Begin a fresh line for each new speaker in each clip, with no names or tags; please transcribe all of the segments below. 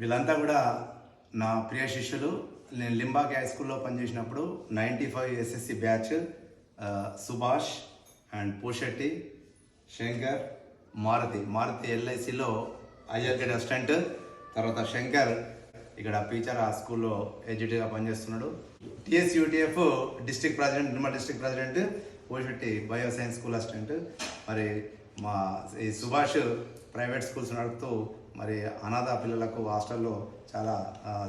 వీళ్ళంతా కూడా నా ప్రియ శిష్యులు. నేను లింబాక్ హై స్కూల్లో పనిచేసినప్పుడు ninety five SSC batch Subhash and Pushetti Shankar Maruti. Maruti ఎల్ఐసిలో ఐఆర్కెడ్ అసిస్టెంట్. తర్వాత శంకర్ ఇక్కడ టీచర్ ఆ స్కూల్లో ఎడ్జిటీగా పనిచేస్తున్నాడు. TS UTF district president Nirmal district president Pushetti bio science school assistant. మరి మా ఈ సుభాష్ ప్రైవేట్ స్కూల్స్ నడుపుతూ మరి అనాథ పిల్లలకు హాస్టల్లో చాలా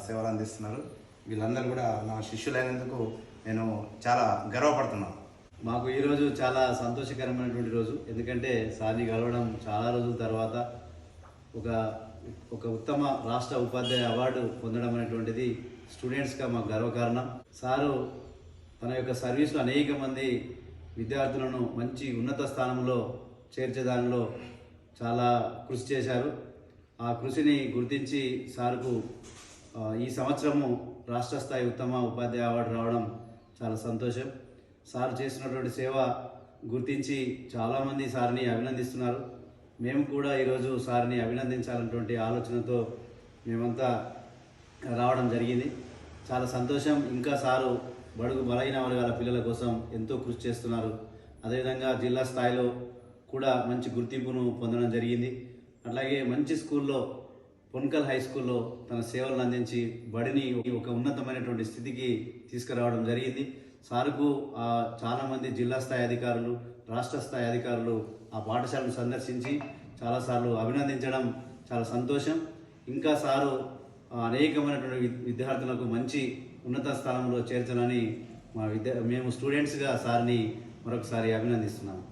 సేవలు అందిస్తున్నారు. వీళ్ళందరూ కూడా నా శిష్యులైనందుకు నేను చాలా గర్వపడుతున్నాను.
మాకు ఈరోజు చాలా సంతోషకరమైనటువంటి రోజు. ఎందుకంటే సార్ని కలవడం చాలా రోజుల తర్వాత ఒక ఒక ఉత్తమ రాష్ట్ర ఉపాధ్యాయ అవార్డు పొందడం అనేటువంటిది స్టూడెంట్స్గా మాకు గర్వకారణం. సారు తన యొక్క సర్వీస్లో అనేక మంది విద్యార్థులను మంచి ఉన్నత స్థానంలో చేర్చేదానిలో చాలా కృషి చేశారు. ఆ కృషిని గుర్తించి సార్కు ఈ సంవత్సరము రాష్ట్ర స్థాయి ఉత్తమ ఉపాధ్యాయ అవార్డు రావడం చాలా సంతోషం. సార్ చేసినటువంటి సేవ గుర్తించి చాలామంది సార్ని అభినందిస్తున్నారు. మేము కూడా ఈరోజు సార్ని అభినందించాలన్నటువంటి ఆలోచనతో మేమంతా రావడం జరిగింది. చాలా సంతోషం. ఇంకా సారు బడుగు బలహీన వర్గాల పిల్లల కోసం ఎంతో కృషి చేస్తున్నారు. అదేవిధంగా జిల్లా స్థాయిలో కూడా మంచి గుర్తింపును పొందడం జరిగింది. అట్లాగే మంచి స్కూల్లో పొన్కల్ హై స్కూల్లో తన సేవలను అందించి బడిని ఒక ఉన్నతమైనటువంటి స్థితికి తీసుకురావడం జరిగింది. సార్కు చాలామంది జిల్లా స్థాయి అధికారులు రాష్ట్ర స్థాయి అధికారులు ఆ పాఠశాలను సందర్శించి చాలాసార్లు అభినందించడం చాలా సంతోషం. ఇంకా సారు అనేకమైనటువంటి విద్యార్థులకు మంచి ఉన్నత స్థానంలో చేర్చాలని మా విద్య మేము స్టూడెంట్స్గా సార్ని మరొకసారి అభినందిస్తున్నాము.